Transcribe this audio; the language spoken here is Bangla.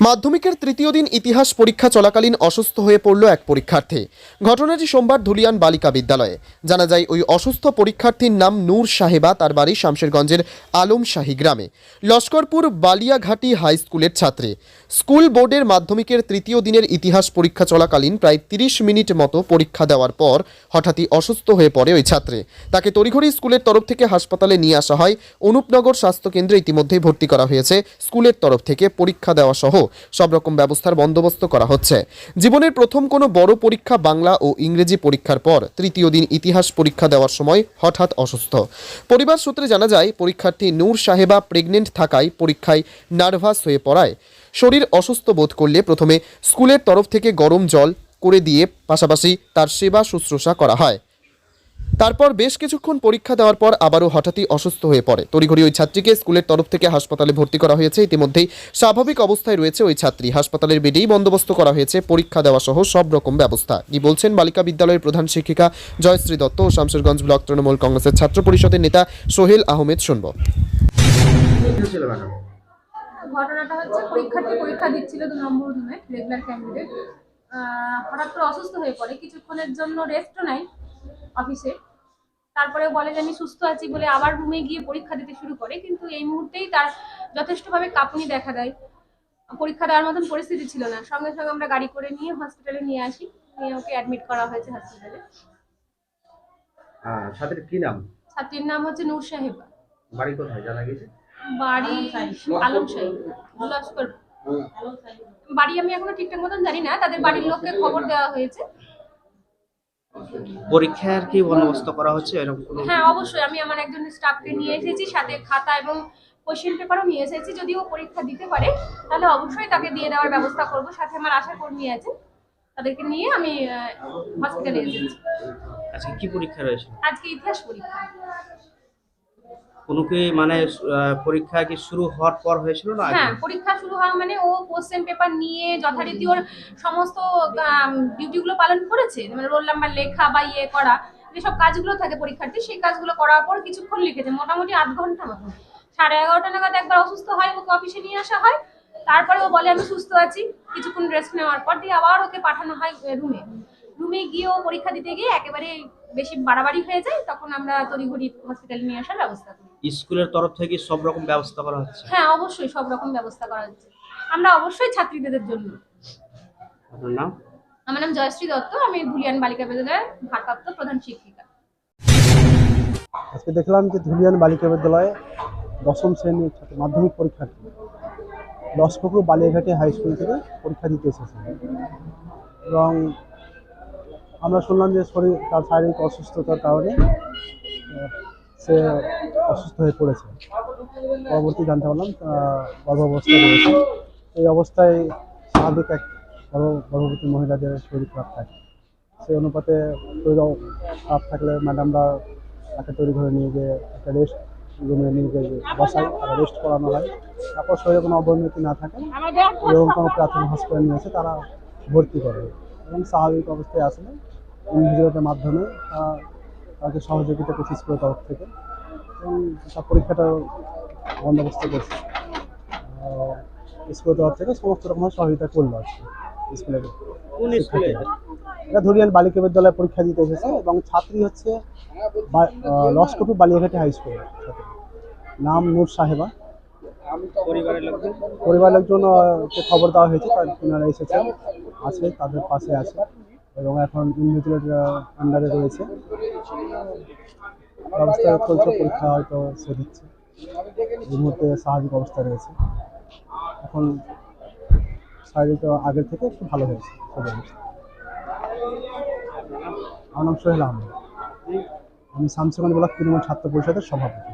মাধ্যমিকের তৃতীয় দিন ইতিহাস পরীক্ষা চলাকালীন অসুস্থ হয়ে পড়ল এক পরীক্ষার্থী। ঘটনাটি সোমবার ধুলিয়ান বালিকা বিদ্যালয়ে। জানা যায়, ওই অসুস্থ পরীক্ষার্থীর নাম নূর সাহেবা, তার বাড়ি শামশেরগঞ্জের আলমশাহী গ্রামে। লস্করপুর বালিয়াঘাটি হাই স্কুলের ছাত্রী। স্কুল বোর্ডের মাধ্যমিকের তৃতীয় দিনের ইতিহাস পরীক্ষা চলাকালীন প্রায় তিরিশ মিনিট মতো পরীক্ষা দেওয়ার পর হঠাৎই অসুস্থ হয়ে পড়ে ওই ছাত্রী। তাকে তড়িঘড়ি স্কুলের তরফ থেকে হাসপাতালে নিয়ে আসা হয়। অনুপনগর স্বাস্থ্যকেন্দ্রে ইতিমধ্যেই ভর্তি করা হয়েছে স্কুলের তরফ থেকে পরীক্ষা দেওয়া সহ সব রকম ব্যবস্থার বন্দোবস্ত করা হচ্ছে। জীবনের প্রথম কোনো বড় পরীক্ষা বাংলা ও ইংরেজি পরীক্ষার পর তৃতীয় দিন ইতিহাস পরীক্ষা দেওয়ার সময় হঠাৎ অসুস্থ। পরিবার সূত্রে জানা যায়, পরীক্ষার্থী নূর সাহেবা প্রেগনেন্ট থাকায় পরীক্ষায় নার্ভাস হয়ে পড়ায়। শরীর অসুস্থ বোধ করলে প্রথমে স্কুলের তরফ থেকে গরম জল করে দিয়ে পাশাপাশি তার সেবা শুশ্রূষা করা হয়। তারপর বেশ কিছুক্ষণ পরীক্ষা দেওয়ার পর আবারও হঠাৎই অসুস্থ হয়ে পড়ে। তড়িঘড়ি ওই ছাত্রীকে স্কুলের তরফ থেকে হাসপাতালে ভর্তি করা হয়েছে। ইতিমধ্যেই স্বাভাবিক অবস্থায় রয়েছে ওই ছাত্রী। হাসপাতালের বেডেই বন্দোবস্ত করা হয়েছে। পরীক্ষা দেওয়া সহ সব রকম ব্যবস্থা। কি বলছেন বালিকা বিদ্যালয়ের প্রধান শিক্ষিকা জয়শ্রী দত্ত ও শামশেরগঞ্জ ব্লক তৃণমূল কংগ্রেসের ছাত্র পরিষদের নেতা সোহেল আহমেদ শুনব। ঘটনাটা হচ্ছে পরীক্ষার্থী পরীক্ষা দিচ্ছিল দু নম্বর রুমে রেগুলার ক্যান্ডিডেট হঠাৎ করে অসুস্থ হয়ে পড়ে। কিছুক্ষণের জন্য রেস্টও নাই অফিসে তারপরে বলে যে আমি সুস্থ আছি বলে আবার রুমে গিয়ে পরীক্ষা দিতে শুরু করে। কিন্তু এই মুহূর্তেই তার যথেষ্টভাবে কাঁপুনি দেখা দেয়। পরীক্ষা দেওয়ার মতন পরিস্থিতি ছিল না। সঙ্গে সঙ্গে আমরা গাড়ি করে নিয়ে হসপিটালে নিয়ে আসি। নিয়ে ওকে অ্যাডমিট করা হয়েছে হসপিটালে ছাত্রীর কি নাম? ছাত্রীর নাম হচ্ছে নূর সাহেবা। বাড়ি কোথায়? জানা গেছে? বাড়ি আলমশাহী বাড়ি আমি এখনও ঠিকঠাক মতন জানি না তাদের বাড়ির লোককে খবর দেওয়া হয়েছে। পরীক্ষার কি বন্দোবস্ত করা হচ্ছে? এরকম হ্যাঁ অবশ্যই। আমি আমার একজন স্টাফকে নিয়ে এসেছি সাথে খাতা এবং কোশ্চেন পেপারও নিয়ে এসেছি। যদি ও পরীক্ষা দিতে পারে তাহলে অবশ্যই তাকে দিয়ে দেওয়ার ব্যবস্থা করব। সাথে আমার আশা কর্মী আছে তাদেরকে নিয়ে আমি হসপিটালে এসেছি। আজকে কি পরীক্ষা রয়েছে? আজকে ইতিহাস পরীক্ষা। কোনো কি মানে পরীক্ষা কি শুরু হওয়ার পর হয়েছিল না হ্যাঁ পরীক্ষা শুরু হওয়া মানে ও কোশ্চেন পেপার নিয়ে যথারীতি ওর সমস্ত ডিউটিগুলো পালন করেছে। মানে রোল নাম্বার লেখা বা ইয়ে করা যেসব কাজগুলো থাকে পরীক্ষার্থী সেই কাজগুলো করার পর কিছুক্ষণ লিখেছে মোটামুটি আধ ঘণ্টা মতো। সাড়ে এগারোটা নাগাদ একবার অসুস্থ হয় ওকে অফিসে নিয়ে আসা হয়। তারপরে ও বলে আমি সুস্থ আছি। কিছুক্ষণ রেস্ট নেওয়ার পর দিয়ে আবার ওকে পাঠানো হয় রুমে রুমে গিয়ে ও পরীক্ষা দিতে গিয়ে একেবারে বেশি বাড়াবাড়ি হয়ে যায় তখন আমরা তড়িঘড়ি হসপিটালে নিয়ে আসার ব্যবস্থা করি। স্কুলের তরফ থেকে সব রকম ব্যবস্থা করা হচ্ছে? হ্যাঁ অবশ্যই সব রকম ব্যবস্থা করা হচ্ছে। আমরা অবশ্যই ছাত্রীদের জন্য। আপনার নাম? আমার নাম জয়শ্রী দত্ত আমি ধুলিয়ান বালিকা বিদ্যালয়ের ভারপ্রাপ্ত প্রধান শিক্ষিকা। আজকে দেখলাম যে ধুলিয়ান বালিকা বিদ্যালয়ে দশম শ্রেণির ছাত্র মাধ্যমিক পরীক্ষার্থী লস্কপুর বালিয়াঘাটি হাই স্কুল থেকে পরীক্ষা দিতে এসেছে। এবং আমরা শুনলাম যে শরীর তার শারীরিক অসুস্থতার কারণে সে অসুস্থ হয়ে পড়েছে। পরবর্তী জানতে পারলাম গর্ভাবস্থায় রয়েছে। এই অবস্থায় স্বাভাবিক এক গর্ভ- গর্ভবতী মহিলাদের শরীর খারাপ থাকে। সেই অনুপাতে শরীর খারাপ থাকলে ম্যাডামরা তাকে তৈরি করে নিয়ে গিয়ে একটা রেস্ট রুমে নিয়ে গিয়ে বসাই আর রেস্ট করানো হয়। তারপর শরীরে কোনো অবনতি না থাকে, এবং কোনো প্রাথমিক হসপিটাল নিয়ে এসে তারা ভর্তি করে। এবং স্বাভাবিক অবস্থায় আসলে ইনভিজিলেটের মাধ্যমে তারা তাকে সহযোগিতা করছে স্কুলের তরফ থেকে। তার পরীক্ষাটা বন্দোবস্ত করছে। স্কুলের তরফ থেকে সমস্ত রকমের সহযোগিতা করল আর কি স্কুলের স্কুলে? এটা ধরিয়ান বালিকা বিদ্যালয়ে পরীক্ষা দিতে এসেছে এবং ছাত্রী হচ্ছে লস্করপুর বালিয়াঘাটি হাই স্কুল নাম নূর সাহেবা। পরিবারের লোকজন? খবর দেওয়া হয়েছে তার এসেছেন আছে তাদের পাশে আছে। এবং এখন ইনভিজিলেট আন্ডারে রয়েছে। ব্যবস্থা চলছে পরীক্ষা হয়তো সে দিচ্ছে এই মুহূর্তে স্বাভাবিক অবস্থা রয়েছে। এখন শারীরিক আগের থেকে একটু ভালো হয়েছে অবস্থা। আমার নাম সোহেল আহমেদ। আমি শামসিগঞ্জ ব্লক তৃণমূল ছাত্র পরিষদের সভাপতি।